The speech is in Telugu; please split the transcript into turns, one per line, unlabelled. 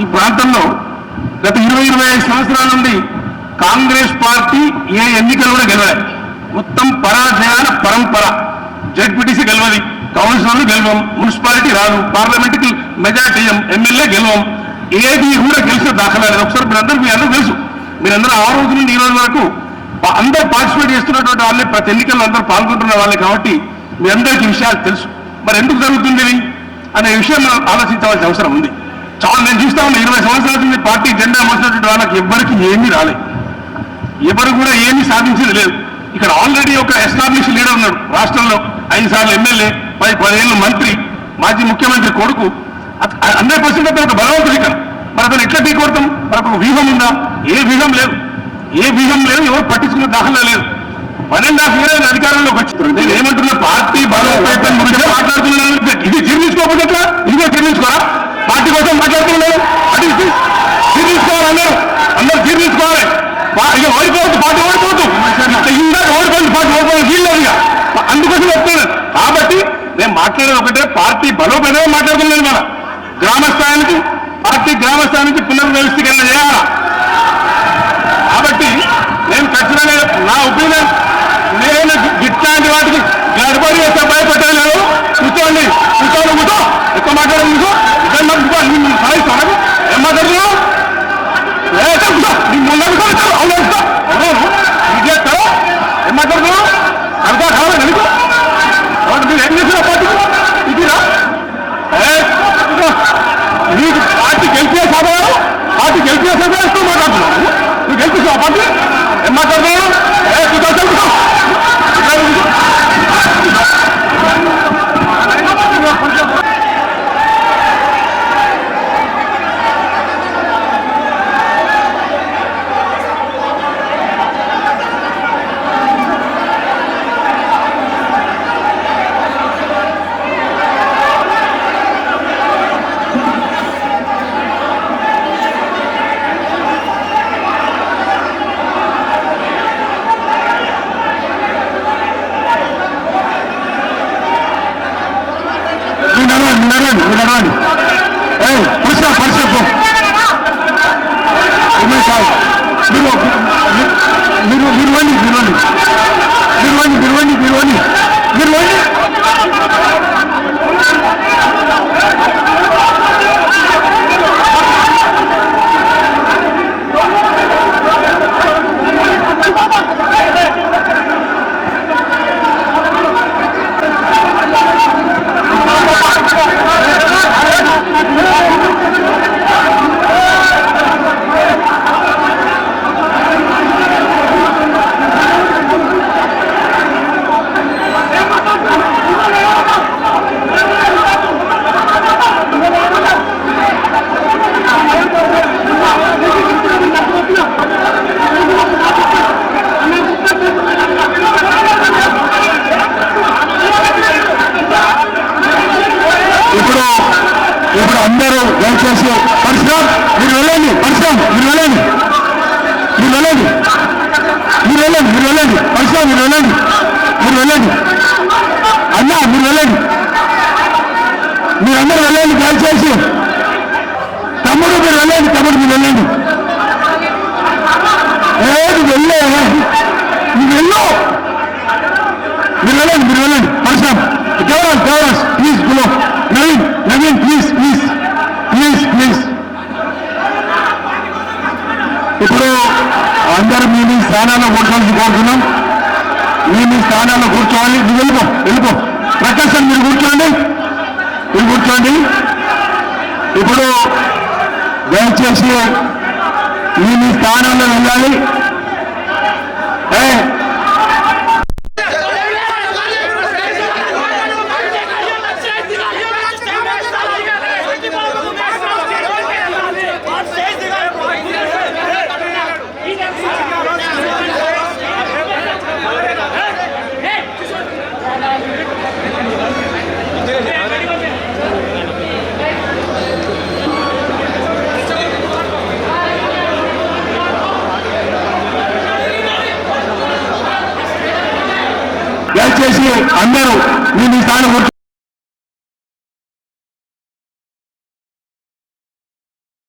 ఈ ప్రాంతంలో గత ఇరవై ఇరవై ఐదు సంవత్సరాల నుండి కాంగ్రెస్ పార్టీ ఏ ఎన్నికలు కూడా గెలవాలి మొత్తం పరాజయాల పరంపర. జడ్పీటీసీ గెలవది కౌన్సిలర్లు గెలవం మున్సిపాలిటీ రాదు పార్లమెంట్కి మెజార్టీ ఎమ్మెల్యే గెలవం. ఏది కూడా గెలిచిన దాఖలా లేదు. ఒకసారి మీరందరూ మీ అందరూ తెలుసు. మీరందరూ ఆ రోజు నుండి ఈ రోజు వరకు అందరూ పార్టిసిపేట్ చేస్తున్నటువంటి వాళ్ళే ప్రతి ఎన్నికల్లో అందరూ పాల్గొంటున్న వాళ్ళే కాబట్టి మీ అందరికీ విషయాలు తెలుసు. మరి ఎందుకు జరుగుతుంది అనే విషయం మనం ఆలోచించవలసిన అవసరం ఉంది. చాలా నేను చూస్తా ఉన్నా ఇరవై సంవత్సరాల పార్టీ జెండా మోసినటువంటి వాళ్ళకి ఎవ్వరికి ఏమీ రాలేదు ఎవరు కూడా ఏమీ సాధించేది లేదు. ఇక్కడ ఆల్రెడీ ఒక ఎస్టాబ్లిష్ లీడర్ ఉన్నాడు. రాష్ట్రంలో ఐదు సార్లు ఎమ్మెల్యే పది పదిహేళ్ళు మంత్రి మాజీ ముఖ్యమంత్రి కొడుకు. హండ్రెడ్ పర్సెంట్ అతను ఒక బలవంతుడు ఇక్కడ. మరి అతను ఎట్లా ఢీ మనకు ఒక వ్యూహం ఉందా? ఏ వ్యూహం లేదు. ఏ వ్యూహం లేదు ఎవరు పట్టించుకున్న దాఖలా లేదు. వన్ అండ్ హాఫ్ ఇయర్ అధికారంలోకి వచ్చి నేను ఏమంటున్నా పార్టీ బలోపేతం గురించి మాట్లాడుతున్నాను. మాట్లాడేది ఒకటే పార్టీ బలోపేతమే మాట్లాడుతున్నాను మన గ్రామ నుంచి పార్టీ గ్రామ స్థాయి నుంచి పునర్వ్యవస్థీకరణ చేయాలా నడవండి మీరు నడవండి మీరు పరిశ్రమ పరిశ్రమ మీరు మీరు మీరు వండి మీరు వండి మీరు వండి మీరు వండి దయచేసి పరిశ్రమ మీరు వెళ్ళండి పరిశ్రమ మీరు వెళ్ళండి మీరు వెళ్ళండి మీరు వెళ్ళండి మీరు వెళ్ళండి పరిశ్రమ మీరు వెళ్ళండి మీరు వెళ్ళండి అన్నా మీరు వెళ్ళండి మీరందరూ వెళ్ళండి దయచేసి తమ్ముడు మీరు వెళ్ళండి తమ్ముడు మీరు వెళ్ళండి ఏది వెళ్ళే నువ్వు వెళ్ళు ఇప్పుడు అందరూ మీ మీ స్థానాల్లో కూర్చోవాల్సి కోరుతున్నాం మీ మీ స్థానాల్లో కూర్చోవాలి. నువ్వు వెళ్ళిపో వెళ్ళిపో. ప్రకాశం మీరు కూర్చోండి. మీరు కూర్చోండి. ఇప్పుడు దయచేసి మీ మీ స్థానాల్లో వెళ్ళాలి. ఏ? దయచేసి అందరూ మీ మీ స్థానం